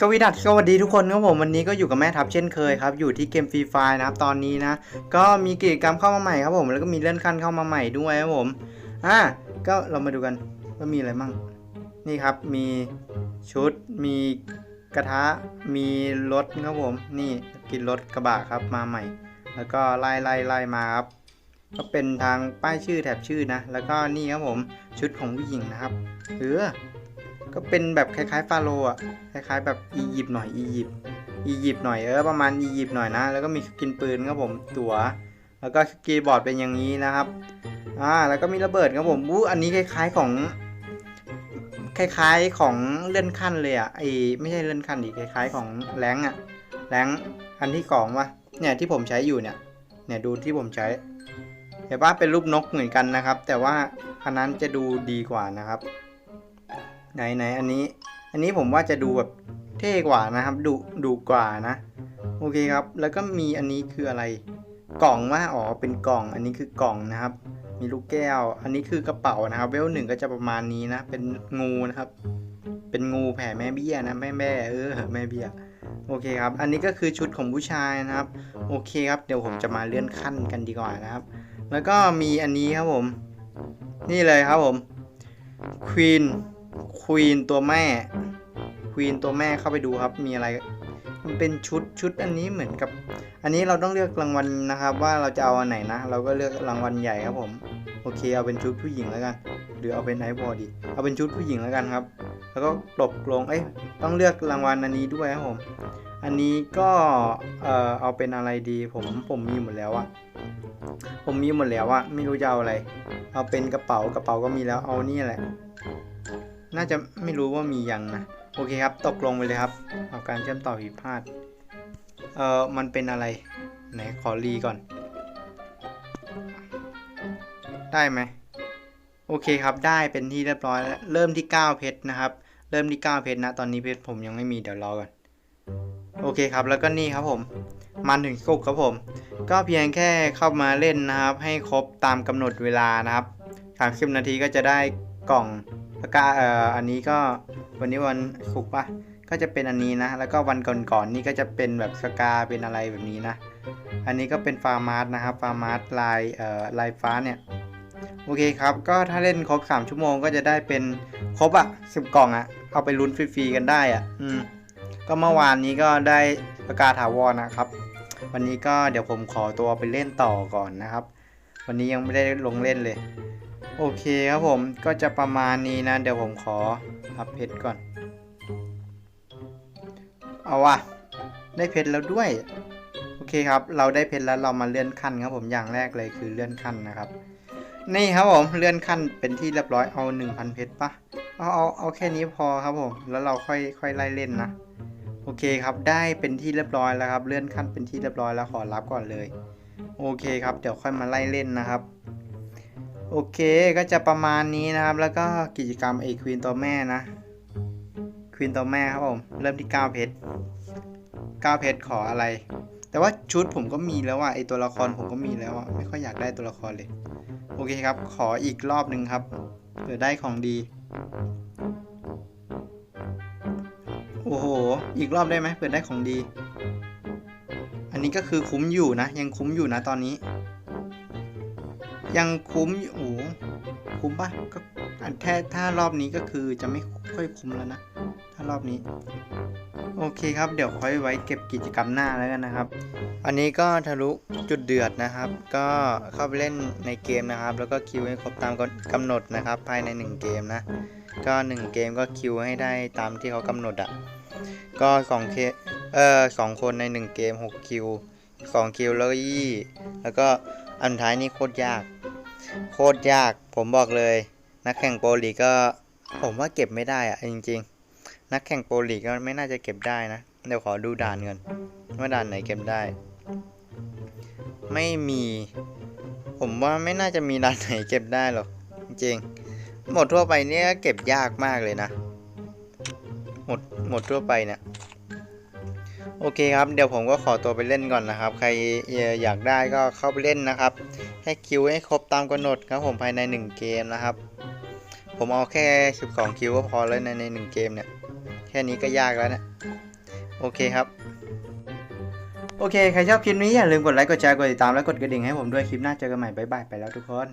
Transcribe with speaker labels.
Speaker 1: สวีดัสสวัสดีทุกคนครับผมวันนี้ก็อยู่กับแม่ทัพเช่นเคยครับ อยู่ที่เกมฟรีไฟนะครับตอนนี้นะ ก็มีกิจกรรมเข้ามาใหม่ครับผม แล้วก็มีเลื่อนขั้นเข้ามาใหม่ด้วยครับผมอะก็เรามาดูกันว่ามีอะไรมั่ง นี่ครับมีชุดมีกระทะมีรถครับผม นี่กินรถกระบะครับมาใหม่ แล้วก็ไล่ไล่ไล่มาครับก็เป็นทางป้ายชื่อแถบชื่อนะ แล้วก็นี่ครับผมชุดของผู้หญิงนะครับเออ ก็เป็นแบบคล้ายๆฟาโรอะคล้ายๆ แบบอียิปต์หน่อยอียิปต์อียิปต์หน่อยเออประมาณอียิปต์หน่อยนะ แล้วก็มีสกินปืนครับผมตัวแล้วก็คีย์บอร์ดเป็นอย่างนี้นะครับอ่าแล้วก็มีระเบิดครับผมอู้อันนี้คล้ายๆของ คล้ายๆของเลื่อนขั้นเลยอะไอไม่ใช่เลื่อนขั้นดิคล้ายๆของแรงอะแรงอันที่สองวะเนี่ยที่ผมใช้อยู่เนี่ย เนี่ยดูที่ผมใช้เห็นว่าเป็นรูปนกเหมือนกันนะครับ แต่ว่าอันนั้นจะดูดีกว่านะครับ ไหนไหนอันนี้ อันนี้ผมว่าจะดูแบบเท่กว่านะครับดุดุกว่านะ โอเคครับ แล้วก็มีอันนี้คืออะไร กล่องว่าอ๋อเป็นกล่อง อันนี้คือกล่องนะครับ มีลูกแก้ว อันนี้คือกระเป๋านะครับ เวลหนึ่งก็จะประมาณนี้นะ เป็นงูนะครับ เป็นงูแผ่แม่เบี้ยนะแม่แม่เออแม่เบี้ยโอเคครับ อันนี้ก็คือชุดของผู้ชายนะครับ โอเคครับ เดี๋ยวผมจะมาเลื่อนขั้นกันดีกว่านะครับ แล้วก็มีอันนี้ครับผม นี่เลยครับผมควีน ควีนตัวแม่ควีนตัวแม่เข้าไปดูครับ มีอะไร มันเป็นชุดชุดอันนี้เหมือนกับ อันนี้เราต้องเลือกรางวัลนะครับ ว่าเราจะเอาอันไหนนะ เราก็เลือกรางวัลใหญ่ครับผม โอเค เอาเป็นชุดผู้หญิงแล้วกัน หรือเอาเป็นไอพอดีเอาเป็นชุดผู้หญิงแล้วกันครับ แล้วก็ตบลง เอ้ย ต้องเลือกรางวัลอันนี้ด้วยครับผม อันนี้ก็เอ่อเอาเป็นอะไรดี ผมผมมีหมดแล้วอะผมมีหมดแล้วอะไม่รู้จะเอาอะไร เอาเป็นกระเป๋ากระเป๋าก็มีแล้ว เอานี่แหละ น่าจะไม่รู้ว่ามียังนะ โอเคครับ ตกลงไปเลยครับเอาการเชื่อมต่อผิดพลาด เอ่อ มันเป็นอะไร ไหน ขอรีก่อน ได้ไหม โอเคครับ ได้เป็นที่เรียบร้อยแล้ว เริ่มที่ 9 เพชรนะครับ เริ่มที่ 9 เพชรนะ ตอนนี้เพชรผมยังไม่มี เดี๋ยวรอก่อน โอเคครับ แล้วก็นี่ครับผม มันถึงกุกครับผม ก็เพียงแค่เข้ามาเล่นนะครับ ให้ครบตามกำหนดเวลานะครับ 30นาทีก็จะได้กล่อง แล้วก็เอ่ออันนี้ก็วันนี้วันศุกร์ปะก็จะเป็นอันนี้นะ แล้วก็วันก่อนๆนี่ก็จะเป็นแบบสกาเป็นอะไรแบบนี้นะ อันนี้ก็เป็นฟาร์มาร์สนะครับฟาร์มาร์สลายเอ่อลายฟ้าเนี่ยโอเคครับ ก็ถ้าเล่นครบ 3 ชั่วโมงก็จะได้เป็นครบอะ10กล่องอะเอาไปลุ้นฟรีๆกันได้อะ อืม ก็เมื่อวานนี้ก็ได้ประกาศถาวรนะครับ วันนี้ก็เดี๋ยวผมขอตัวไปเล่นต่อก่อนนะครับ วันนี้ยังไม่ได้ลงเล่นเลย โอเคครับผมก็จะประมาณนี้นะ เดี๋ยวผมขออัพเพชรก่อน เอาว่ะ ได้เพชรแล้วด้วย โอเคครับ เราได้เพชรแล้วเรามาเลื่อนขั้นครับผมอย่างแรกเลยคือเลื่อนขั้นนะครับ นี่ครับผมเลื่อนขั้นเป็นที่เรียบร้อยเอา 1,000 เพชรปะเอาเอาเอาแค่นี้พอครับผมแล้วเราค่อยค่อยไล่เล่นนะโอเคครับได้เป็นที่เรียบร้อยแล้วครับ เลื่อนขั้นเป็นที่เรียบร้อยแล้วขอรับก่อนเลย โอเคครับ เดี๋ยวค่อยมาไล่เล่นนะครับ โอเคก็จะประมาณนี้นะครับ แล้วก็กิจกรรมไอควีนตัวแม่นะควีนตัวแม่ครับผม เริ่มที่9เพชร9เพชรขออะไร แต่ว่าชุดผมก็มีแล้วอะไอตัวละครผมก็มีแล้วอะไม่ค่อยอยากได้ตัวละครเลย โอเคครับ ขออีกรอบหนึ่งครับเผื่อได้ของดี โอ้โห อีกรอบได้ไหมเผื่อได้ของดี อันนี้ก็คือคุ้มอยู่นะ ยังคุ้มอยู่นะตอนนี้ ยังคุ้มอยู่โอ้โหคุ้มปะก็อันแท้ถ้ารอบนี้ก็คือจะไม่ค่อยคุ้มแล้วนะ ถ้ารอบนี้ โอเคครับ เดี๋ยวค่อยไว้เก็บกิจกรรมหน้าแล้วกันนะครับ อันนี้ก็ทะลุจุดเดือดนะครับ ก็เข้าไปเล่นในเกมนะครับ แล้วก็คิวให้ครบตามกำหนดนะครับ ภายใน 1 เกมนะ ก็ 1 เกมก็คิวให้ได้ตามที่เขากำหนดอะ่ะ ก็2เคเออสองคนใน 1 เกม6คิว2คิวแล้วก็ยี่แล้วก็อันท้ายนี่โคตรยาก โคตรยากผมบอกเลย นักแข่งโปรลีกก็ผมว่าเก็บไม่ได้อะจริง ๆ นักแข่งโปรลีกก็ไม่น่าจะเก็บได้นะ เดี๋ยวขอดูด่านกันว่าด่านไหนเก็บได้ ไม่มี ผมว่าไม่น่าจะมีด่านไหนเก็บได้หรอกจริงหมดทั่วไปเนี่ยเก็บยากมากเลยนะ หมดหมดทั่วไปเนี่ย โอเคครับ เดี๋ยวผมก็ขอตัวไปเล่นก่อนนะครับ ใครอยากได้ก็เข้าไปเล่นนะครับ ให้คิวให้ครบตามกำหนดครับผมภายใน 1 เกมนะครับ ผมเอาแค่ 12 คิวก็พอแล้วในใน1เกมเนี่ย แค่นี้ก็ยากแล้วเนะี่ยโอเคครับ โอเค ใครชอบคลิปนี้อย่าลืมกดไลค์ กดแชร์ กดติดตาม และกดกระดิ่งให้ผมด้วยคลิปหน้าเจอกันใหม่บ๊ายบายไปแล้วทุกคน